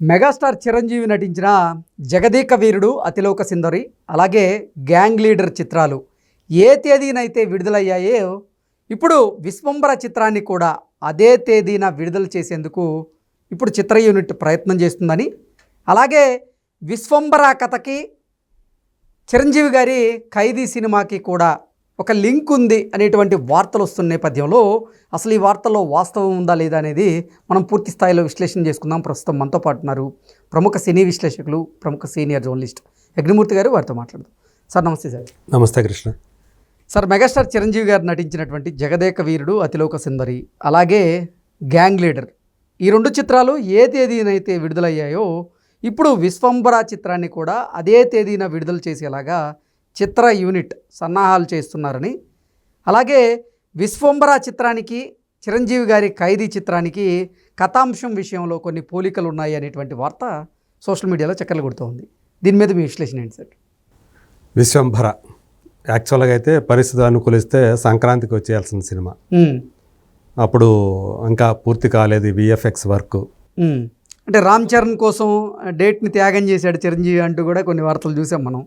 Megastar Chiranjeevi నటించిన జగదీక వీరుడు అతిలోక సుందరి అలాగే gang leader చిత్రాలు ఏ తేదీనైతే విడుదలయ్యాయో ఇప్పుడు విశ్వంబర చిత్రాన్ని కూడా అదే తేదీన విడుదల చేసేందుకు ఇప్పుడు చిత్ర యూనిట్ ప్రయత్నం చేస్తుందని. అలాగే విశ్వంబర కథకి చిరంజీవి గారి ఖైదీ సినిమాకి కూడా ఒక లింక్ ఉంది అనేటువంటి వార్తలు వస్తున్న నేపథ్యంలో అసలు ఈ వార్తల్లో వాస్తవం ఉందా లేదా అనేది మనం పూర్తి స్థాయిలో విశ్లేషణ చేసుకుందాం. ప్రస్తుతం మనతో పాటు ఉన్నారు ప్రముఖ సినీ విశ్లేషకులు ప్రముఖ సీనియర్ జర్నలిస్ట్ అగ్నిమూర్తి గారు. వారితో మాట్లాడదాం. సార్ నమస్తే సార్. నమస్తే కృష్ణ. సార్ మెగాస్టార్ చిరంజీవి గారు నటించినటువంటి జగదేక వీరుడు అతిలోక సుందరి అలాగే గ్యాంగ్ లీడర్. ఈ రెండు చిత్రాలు ఏ తేదీనైతే విడుదలయ్యాయో ఇప్పుడు విశ్వంబర చిత్రాన్ని కూడా అదే తేదీన విడుదల చేసేలాగా చిత్ర యూనిట్ సన్నాహాలు చేస్తున్నారని. అలాగే విశ్వంబర చిత్రానికి చిరంజీవి గారి ఖైదీ చిత్రానికి కథాంశం విషయంలో కొన్ని పోలికలు ఉన్నాయి అనేటువంటి వార్త సోషల్ మీడియాలో చక్కర్లు కొడుతోంది దీని మీద మీ విశ్లేషణ ఏంటి సార్? విశ్వంభర. యాక్చువల్గా అయితే పరిస్థితి అనుకూలిస్తే సంక్రాంతికి వచ్చేయాల్సిన సినిమా. అప్పుడు ఇంకా పూర్తి కాలేదు విఎఫ్ఎక్స్ వర్క్. అంటే రామ్ చరణ్ కోసం డేట్ని త్యాగం చేశాడు చిరంజీవి అంటూ కూడా కొన్ని వార్తలు చూసాం మనం.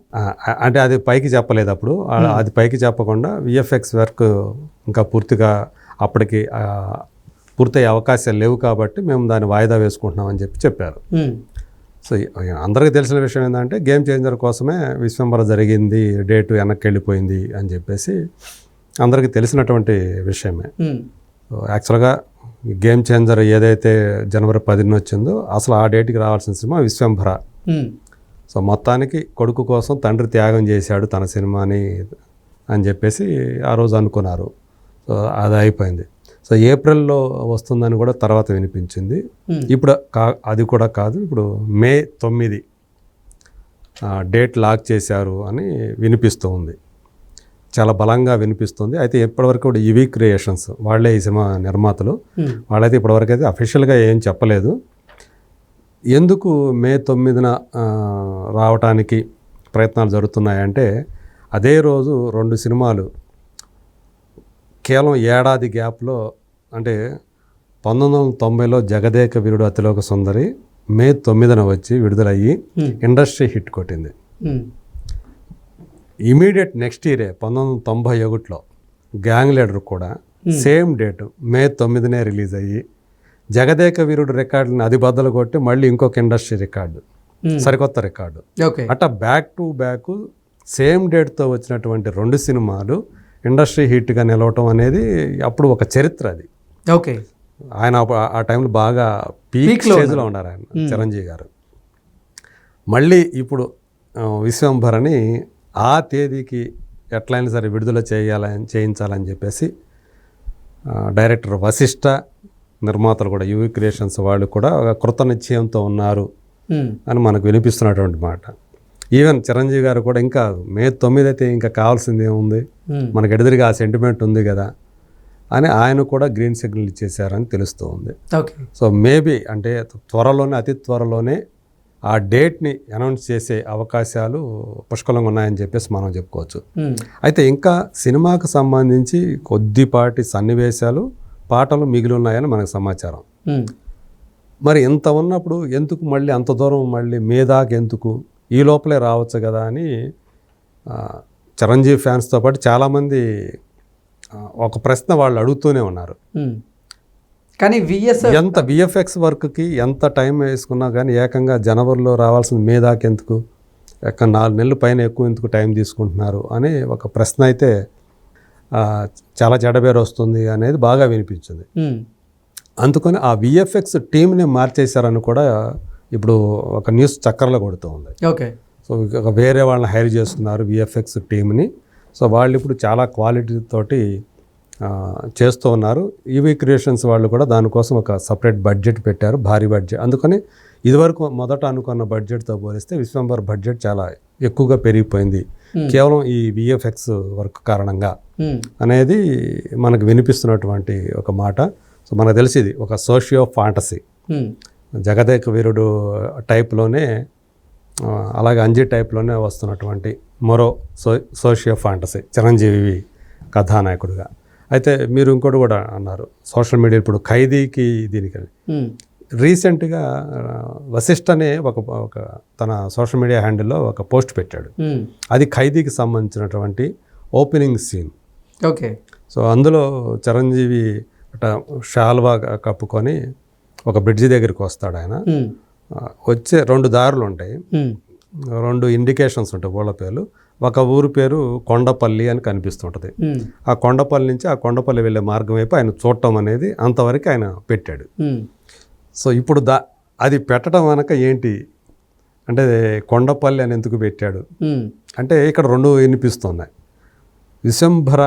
అంటే అది పైకి చెప్పలేదు అప్పుడు. ఆ, అది పైకి చెప్పకుండా విఎఫ్ఎక్స్ వర్క్ ఇంకా పూర్తిగా అప్పటికి పూర్తయ్యే అవకాశాలు లేవు కాబట్టి మేము దాన్ని వాయిదా వేసుకుంటున్నామని చెప్పి చెప్పారు. ఉమ్, సో అందరికీ తెలిసిన విషయం ఏంటంటే గేమ్ చేంజర్ కోసమే విశ్వంబర జరిగింది డేటు వెనక్కి వెళ్ళిపోయింది అని చెప్పేసి అందరికీ తెలిసినటువంటి విషయమే. సో యాక్చువల్గా గేమ్ చేంజర్ ఏదైతే జనవరి పదిన వచ్చిందో అసలు ఆ డేట్కి రావాల్సిన సినిమా విశ్వంభర. సో మొత్తానికి కొడుకు కోసం తండ్రి త్యాగం చేశాడు తన సినిమాని అని చెప్పేసి ఆ రోజు అనుకున్నారు. సో అది అయిపోయింది. సో ఏప్రిల్లో వస్తుందని కూడా తర్వాత వినిపించింది. ఇప్పుడు కా అది కూడా కాదు ఇప్పుడు మే తొమ్మిది డేట్ లాక్ చేశారు అని వినిపిస్తూ ఉంది. చాలా బలంగా వినిపిస్తుంది. అయితే ఇప్పటివరకు కూడా ఇవి క్రియేషన్స్ వాళ్ళే ఈ సినిమా నిర్మాతలు. ఉమ్, వాళ్ళైతే ఇప్పటివరకు అయితే అఫీషియల్గా ఏం చెప్పలేదు. ఎందుకు మే తొమ్మిదిన రావటానికి ప్రయత్నాలు జరుగుతున్నాయంటే అదే రోజు రెండు సినిమాలు కేవలం ఏడాది గ్యాప్లో అంటే పంతొమ్మిది వందల తొంభైలో జగదేక వీరుడు అతిలోక సుందరి మే తొమ్మిదిన వచ్చి విడుదలయ్యి ఉమ్, ఇండస్ట్రీ హిట్ కొట్టింది. ఉమ్, ఇమీడియట్ నెక్స్ట్ ఇయరే పంతొమ్మిది వందల తొంభై ఒకటిలో గ్యాంగ్ లీడర్ కూడా సేమ్ డేట్ మే తొమ్మిదినే రిలీజ్ అయ్యి జగదేక వీరుడు రికార్డుని అది బద్దలు కొట్టి మళ్ళీ ఇంకొక ఇండస్ట్రీ రికార్డు ఉమ్. సరికొత్త రికార్డు. ఓకే. అట్లా బ్యాక్ టు బ్యాక్ సేమ్ డేట్తో వచ్చినటువంటి రెండు సినిమాలు ఇండస్ట్రీ హిట్గా నిలవటం అనేది అప్పుడు ఒక చరిత్ర అది. ఓకే. ఆయన ఆ- టైంలో బాగా పీక్ స్టేజ్లో ఉన్నారు. ఆయన చిరంజీవి గారు. మళ్ళీ ఇప్పుడు ఆ, విశ్వంభరని ఆ తేదీకి ఎట్లయినా సరే విడుదల చేయాలని చేయించాలని చెప్పేసి డైరెక్టర్ వశిష్ట నిర్మాతలు కూడా యువి క్రియేషన్స్ వాళ్ళు కూడా ఒక కృత నిశ్చయంతో ఉన్నారు అని మనకు వినిపిస్తున్నటువంటి మాట. ఈవెన్ చిరంజీవి గారు కూడా ఇంకా మే తొమ్మిది అయితే ఇంకా కావాల్సింది ఏముంది? మనకు ఎదురుగా ఆ సెంటిమెంట్ ఉంది కదా అని ఆయన కూడా గ్రీన్ సిగ్నల్ ఇచ్చేసారని తెలుస్తూ ఉంది. ఓకే. సో మేబీ అంటే త్వరలోనే అతి త్వరలోనే ఆ డేట్ని అనౌన్స్ చేసే అవకాశాలు పుష్కలంగా ఉన్నాయని చెప్పేసి మనం చెప్పుకోవచ్చు. అయితే ఇంకా సినిమాకు సంబంధించి కొద్దిపాటి సన్నివేశాలు పాటలు మిగిలి ఉన్నాయని మనకు సమాచారం. మరి ఇంత ఉన్నప్పుడు ఎందుకు మళ్ళీ అంత దూరం మళ్ళీ మీదాకి ఎందుకు? ఈ లోపలే రావచ్చు కదా అని చిరంజీవి ఫ్యాన్స్తో పాటు చాలామంది ఒక ప్రశ్న వాళ్ళు అడుగుతూనే ఉన్నారు. కానీ విఎస్ ఎంత విఎఫ్ఎక్స్ వర్క్కి ఎంత టైం వేసుకున్నా కానీ ఏకంగా జనవరిలో రావాల్సిన మీదాకి ఎందుకు? ఎక్క నాలుగు నెలల పైన ఎక్కువ ఎందుకు టైం తీసుకుంటున్నారు అని ఒక ప్రశ్న అయితే చాలా చెడబేరు వస్తుంది అనేది బాగా వినిపించింది. అందుకని ఆ విఎఫ్ఎక్స్ టీంని మార్చేశారని కూడా ఇప్పుడు ఒక న్యూస్ చక్కర్లో కొడుతూ ఉంది. ఓకే. సో వేరే వాళ్ళని హైర్ చేస్తున్నారు విఎఫ్ఎక్స్ టీంని సో వాళ్ళు ఇప్పుడు చాలా క్వాలిటీ తోటి చేస్తూ ఉన్నారు. ఈవీ క్రియేషన్స్ వాళ్ళు కూడా దానికోసం ఒక సపరేట్ బడ్జెట్ పెట్టారు. భారీ బడ్జెట్. అందుకని ఇదివరకు మొదట అనుకున్న బడ్జెట్తో పోలిస్తే విశ్వంబర్ బడ్జెట్ చాలా ఎక్కువగా పెరిగిపోయింది. కేవలం ఈ విఎఫ్ఎక్స్ వర్క్ కారణంగా ఉమ్, అనేది మనకు వినిపిస్తున్నటువంటి ఒక మాట. సో మనకు తెలిసింది ఒక సోషియో ఫాంటసీ. ఉమ్, జగదేక వీరుడు టైప్లోనే అలాగే అంజీ టైప్లోనే వస్తున్నటువంటి మరో సో సోషియో ఫాంటసీ. చిరంజీవి కథానాయకుడిగా. అయితే మీరు ఇంకోటి కూడా అన్నారు. సోషల్ మీడియా ఇప్పుడు ఖైదీకి దీనికి ఉమ్, రీసెంట్గా ఆ, వశిష్ఠ అనే ఒక ఒక తన సోషల్ మీడియా హ్యాండిల్లో ఒక పోస్ట్ పెట్టాడు. అది ఖైదీకి సంబంధించినటువంటి ఓపెనింగ్ సీన్. ఓకే. సో అందులో చిరంజీవి షాల్వా కప్పుకొని ఒక బ్రిడ్జి దగ్గరికి వస్తాడు ఆయన. వచ్చే రెండు దారులు ఉంటాయి రెండు ఇండికేషన్స్ ఉంటాయి ఊళ్ళ పేర్లు. ఒక ఊరు పేరు కొండపల్లి అని కనిపిస్తుంటుంది. ఆ కొండపల్లి నుంచి ఆ కొండపల్లి వెళ్ళే మార్గం వైపు ఆయన చూడటం అనేది అంతవరకు ఆయన పెట్టాడు. సో ఇప్పుడు దా అది పెట్టడం వెనక ఏంటి? అంటే కొండపల్లి అని ఎందుకు పెట్టాడు? అంటే ఇక్కడ రెండు వినిపిస్తున్నాయి. విశంభర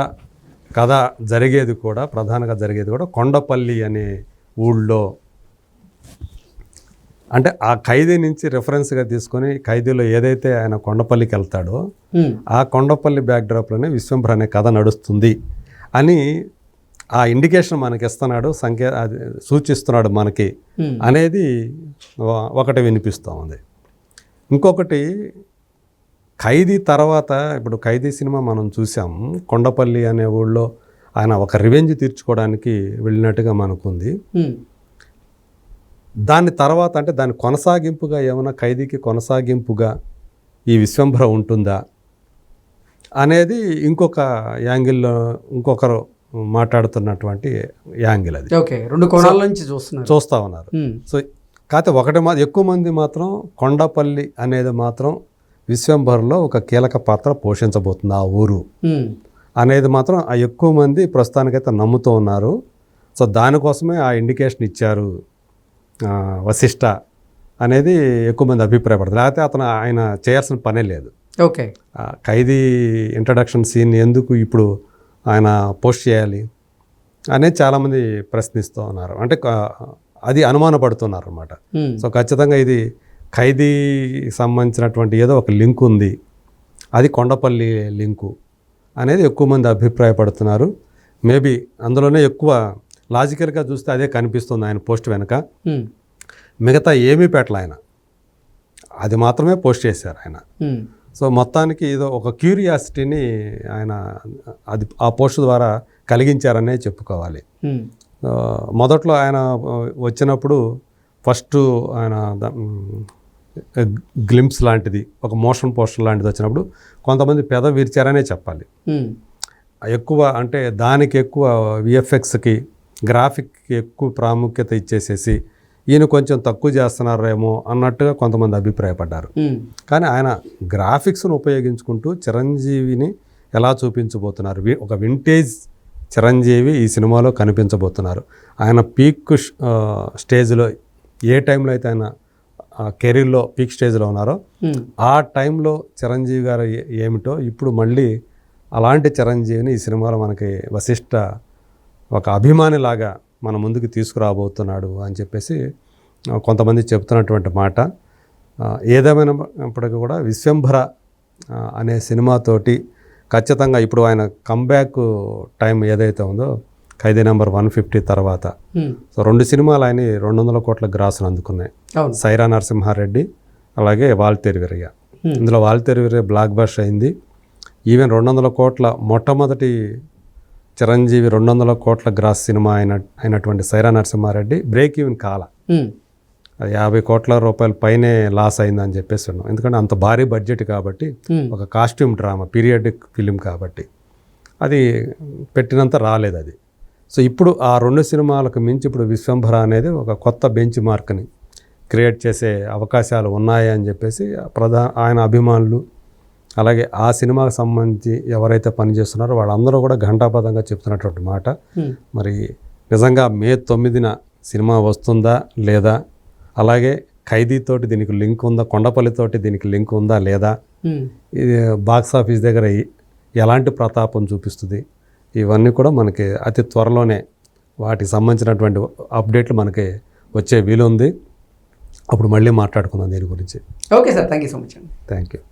కథ జరిగేది కూడా ప్రధానంగా జరిగేది కూడా కొండపల్లి అనే ఊళ్ళో అంటే ఆ ఖైదీ నుంచి రెఫరెన్స్గా తీసుకొని ఖైదీలో ఏదైతే ఆయన కొండపల్లికి వెళ్తాడో ఆ కొండపల్లి బ్యాక్డ్రాప్లోనే విశ్వంభర అనే కథ నడుస్తుంది అని ఆ ఇండికేషన్ మనకి ఇస్తున్నాడు అది సూచిస్తున్నాడు మనకి అనేది ఒకటి వినిపిస్తూ ఉంది. ఇంకొకటి ఖైదీ తర్వాత ఇప్పుడు ఖైదీ సినిమా మనం చూసాం కొండపల్లి అనే ఊళ్ళో ఆయన ఒక రివెంజ్ తీర్చుకోవడానికి వెళ్ళినట్టుగా మనకుంది. దాని తర్వాత అంటే దాని కొనసాగింపుగా ఏమైనా ఖైదీకి కొనసాగింపుగా ఈ విశ్వంభర ఉంటుందా అనేది ఇంకొక యాంగిల్లో ఇంకొకరు మాట్లాడుతున్నటువంటి యాంగిల్ అది. ఓకే రెండు కోణాల నుంచి చూస్తున్నారు. చూస్తూ ఉన్నారు. సో కాకపోతే ఒకటి మా ఎక్కువ మంది మాత్రం కొండపల్లి అనేది మాత్రం విశ్వంభర్లో ఒక కీలక పాత్ర పోషించబోతుంది ఆ ఊరు. అనేది మాత్రం ఆ ఎక్కువ మంది ప్రస్తుతానికైతే నమ్ముతూ ఉన్నారు. సో దానికోసమే ఆ ఇండికేషన్ ఇచ్చారు. వశిష్ట అనేది ఎక్కువ మంది అభిప్రాయపడతారు. లేకపోతే అతను ఆయన చేయాల్సిన పనే లేదు. ఓకే. ఖైదీ ఇంట్రడక్షన్ సీన్ ఎందుకు ఇప్పుడు ఆయన పోస్ట్ చేయాలి అనేది చాలామంది ప్రశ్నిస్తూ ఉన్నారు. అంటే అది అనుమానపడుతున్నారు అనమాట సో ఖచ్చితంగా ఇది ఖైదీ సంబంధించినటువంటి ఏదో ఒక లింక్ ఉంది. అది కొండపల్లి లింకు అనేది ఎక్కువ మంది అభిప్రాయపడుతున్నారు. మేబీ అందులోనే ఎక్కువ లాజికల్గా చూస్తే అదే కనిపిస్తుంది ఆయన పోస్ట్ వెనక. మిగతా ఏమీ పెట్టలే ఆయన. అది మాత్రమే పోస్ట్ చేశారు ఆయన. సో మొత్తానికి ఏదో ఒక క్యూరియాసిటీని ఆయన అది ఆ పోస్ట్ ద్వారా కలిగించారనే చెప్పుకోవాలి. మొదట్లో ఆయన వచ్చినప్పుడు ఫస్ట్ ఆయన గ్లింప్స్ లాంటిది ఒక మోషన్ పోస్టర్ లాంటిది వచ్చినప్పుడు కొంతమంది పెద విరిచారనే చెప్పాలి. ఎక్కువ అంటే దానికి ఎక్కువ విఎఫ్ఎక్స్కి గ్రాఫిక్కి ఎక్కువ ప్రాముఖ్యత ఇచ్చేసేసి ఈయన కొంచెం తక్కువ చేస్తున్నారేమో అన్నట్టుగా కొంతమంది అభిప్రాయపడ్డారు. కానీ ఆయన గ్రాఫిక్స్ను ఉపయోగించుకుంటూ చిరంజీవిని ఎలా చూపించబోతున్నారు? వి- ఒక వింటేజ్ చిరంజీవి ఈ సినిమాలో కనిపించబోతున్నారు. ఆయన పీక్ స్టేజ్లో ఏ టైంలో అయితే ఆయన కెరీర్లో పీక్ స్టేజ్లో ఉన్నారో ఆ టైంలో చిరంజీవి గారు ఏమిటో ఇప్పుడు మళ్ళీ అలాంటి చిరంజీవిని ఈ సినిమాలో మనకి వశిష్ట ఒక అభిమానిలాగా మన ముందుకు తీసుకురాబోతున్నాడు అని చెప్పేసి కొంతమంది చెప్తున్నటువంటి మాట. ఏదేమైనప్పటికీ కూడా విశ్వంభర అనే సినిమాతోటి ఖచ్చితంగా ఇప్పుడు ఆయన కంబ్యాక్ టైం ఏదైతే ఉందో ఖైదీ నెంబర్ వన్ ఫిఫ్టీ తర్వాత. సో రెండు సినిమాలు ఆయన రెండు వందల కోట్ల గ్రాసులు అందుకున్నాయి. సైరా నరసింహారెడ్డి అలాగే వాల్తేరు వీరయ్య. ఇందులో వాల్తేరు వీరయ్య బ్లాక్ బస్ట్ అయింది. ఈవెన్ రెండు వందల కోట్ల మొట్టమొదటి చిరంజీవి రెండు వందల కోట్ల గ్రాస్ సినిమా అయిన అయినటువంటి సైరా నరసింహారెడ్డి బ్రేక్ ఈవెన్ కాల. యాభై కోట్ల రూపాయల పైనే లాస్ అయిందని చెప్పేసి ఉన్నాం. ఎందుకంటే అంత భారీ బడ్జెట్ కాబట్టి ఒక కాస్ట్యూమ్ డ్రామా పీరియాడిక్ ఫిలిం కాబట్టి అది పెట్టినంత రాలేదు అది. సో ఇప్పుడు ఆ రెండు సినిమాలకు మించి ఇప్పుడు విశ్వంభర అనేది ఒక కొత్త బెంచ్ మార్క్ని క్రియేట్ చేసే అవకాశాలు ఉన్నాయి అని చెప్పేసి ప్రధా ఆయన అభిమానులు అలాగే ఆ సినిమాకు సంబంధించి ఎవరైతే పనిచేస్తున్నారో వాళ్ళందరూ కూడా ఘంటాపథంగా చెప్తున్నటువంటి మాట. మరి నిజంగా మే తొమ్మిదిన సినిమా వస్తుందా లేదా? అలాగే ఖైదీతోటి దీనికి లింక్ ఉందా? కొండపల్లితోటి దీనికి లింక్ ఉందా లేదా? ఇది బాక్స్ ఆఫీస్ దగ్గర ఎలాంటి ప్రతాపం చూపిస్తుంది? ఇవన్నీ కూడా మనకి అతి త్వరలోనే వాటికి సంబంధించినటువంటి అప్డేట్లు మనకి వచ్చే వీలుంది. అప్పుడు మళ్ళీ మాట్లాడుకుందాం దీని గురించి. Okay sir. Thank you so much అండి. Thank you